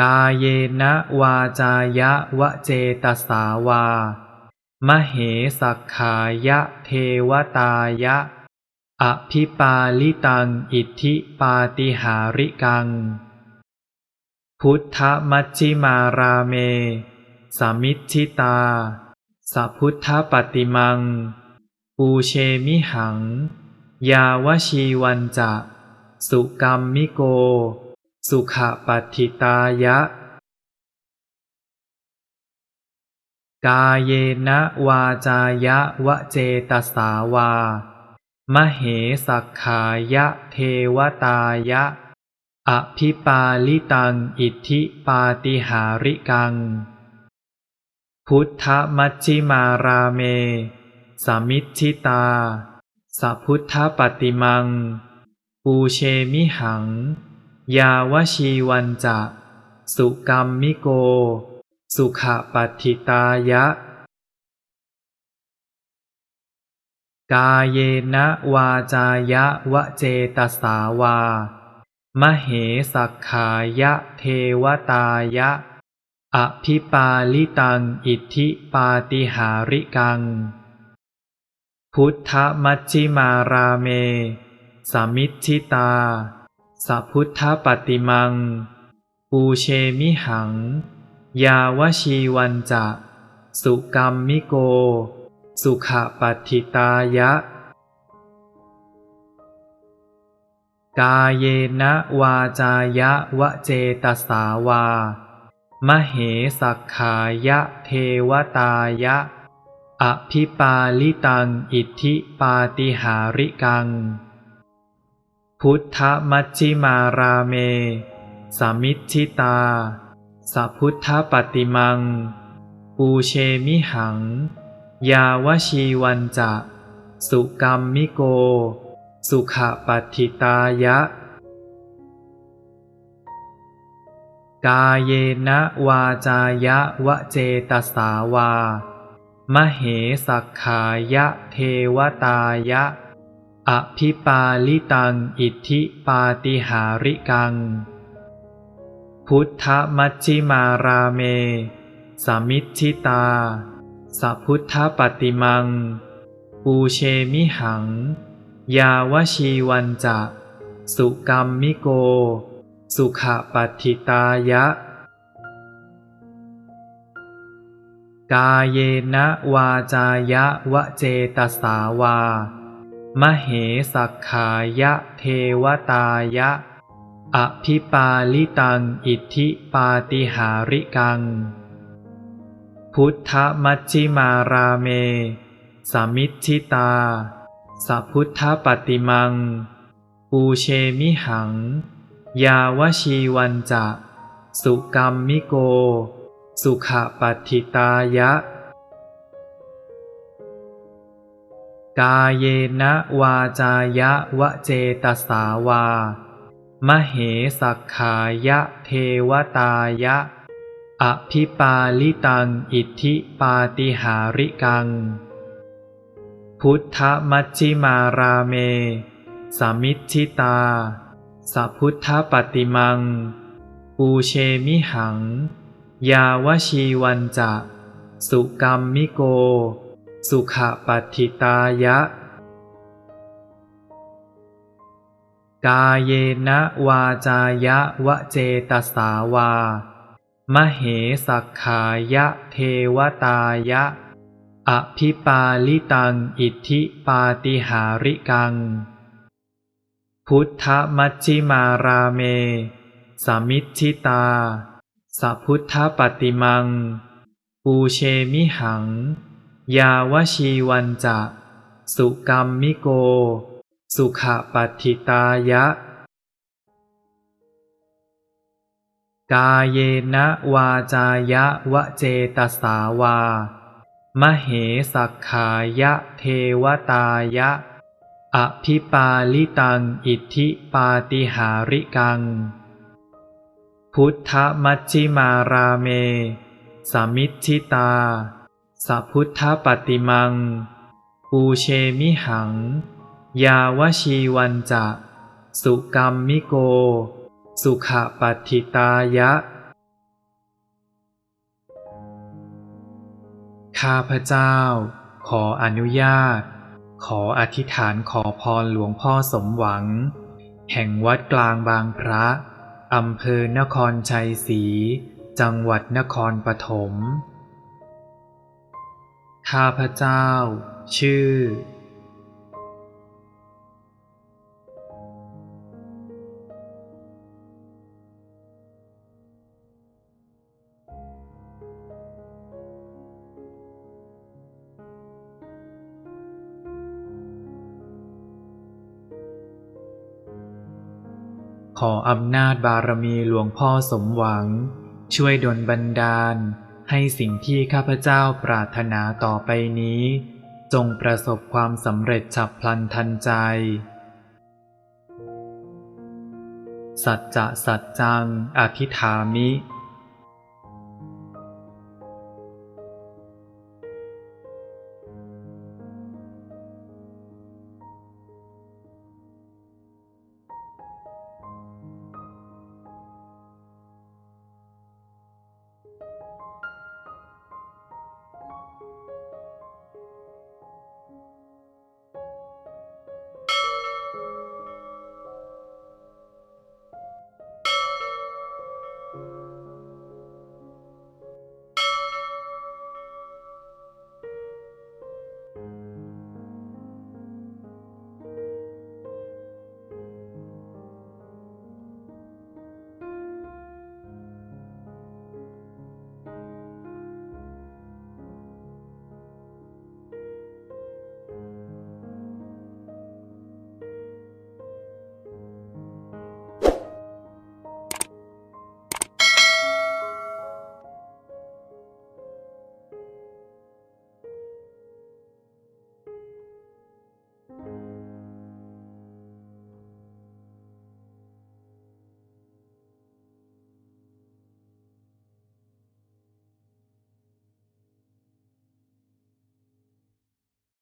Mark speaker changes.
Speaker 1: กาเยนะวาจายะวะเจตสาวา มเหสักขายะเทวตายะ อภิปาลิตังอิทธิปาติหาริกัง พุทธมัชฌิมาราเม สมิทธิตา สัพพุทธปฏิมัง ปูเชมิหัง ยาวชีวันจะ สุกรรมมิโก สุขปัฏฐิตายะ กาเยนะวาจายะวะเจตสาวา มเหสักขายะเทวตายะ อภิปาลิตังอิทธิปาติหาริกัง พุทธมัชฌิมาราเม สมิทธิตา สัพพุทธปฏิมัง ปูเชมิหัง ยาวชีวันจะสุกรรมมิโก สุขปัฏฐิตายะ กาเยนะวาจายะวะเจตสาวา มเหสักขายะเทวตายะ อภิปาลิตังอิทธิปาติหาริกัง พุทธมัชฌิมาราเม สมิทิตา สัพพุทธปฏิมัง ปูเชมิหัง ยาวชีวันจะ สุกรรมมิโก สุขปัฏฐิตายะ กาเยนะวาจายะวะเจตสาวา มเหสักขายะเทวตายะ อภิปาลิตังอิทธิปาติหาริกัง พุทธมัชฌิมาราเม สมิทธิตา สัพุทธปฏิมัง ปูเชมิหัง ยาวชีวันจะ สุกรรมมิโก สุขปัฏฐิตายะ กาเยนะวาจายะวะเจตสาวา มเหสักขายะเทวตายะ อภิปาลิตังอิทธิปาติหาริกัง พุทธมัชฌิมาราเม สมิทธิตา สัพพุทธปฏิมัง ปูเชมิหัง ยาวชีวันจะ สุกรรมมิโก สุขปัฏฐิตายะ กาเยนะวาจายะวะเจตสาวา มเหสักขายะเทวตายะ อภิปาลิตังอิทธิปาติหาริกัง พุทธมัชฌิมาราเม สมิทธิตา สัพพุทธปฏิมัง ปูเชมิหัง ยาวชีวันจะ สุกรรมมิโก สุขปฏิตายะ กาเยนะวาจายะวะเจตสาวา มเหสักขายะเทวตายะ อภิปาลิตังอิทธิปาติหาริกัง พุทธมัชฌิมาราเม สมิทธิตา สัพพุทธปฏิมัง ปูเชมิหัง ยาวชีวันจะ สุกรรมมิโก สุขปัฏฐิตายะ กาเยนะวาจายะวะเจตสาวา มเหสักขายะเทวตายะ อภิปาลิตังอิทธิปาติหาริกัง พุทธมัชฌิมาราเม สมิทธิตา สัพพุทธปฏิมัง ปูเชมิหัง ยาวชีวันจะสุกรรมมิโก สุขปัฏฐิตายะ กาเยนะวาจายะวะเจตสาวา มเหสักขายะเทวตายะ อภิปาลิตังอิทธิปาติหาริกัง พุทธมัชชิมาราเม สมิทธิตา สัพพุทธปฏิมัง ปูเชมิหัง ยาวชีวันจะ สุกรรมมิโก สุขปัฏฐิตายะ ข้าพเจ้า ขออนุญาต ขออธิษฐานขอพรหลวงพ่อสมหวัง แห่งวัดกลางบางพระอำเภอนครชัยศรี จังหวัดนครปฐม ข้าพเจ้า ชื่อ ขออำนาจบารมีหลวงพ่อสมหวัง ช่วยดลบันดาล ให้สิ่งที่ข้าพเจ้าปรารถนาต่อไปนี้ จงประสบความสำเร็จฉับพลันทันใจ สัจจะสัจจัง อธิษฐามิ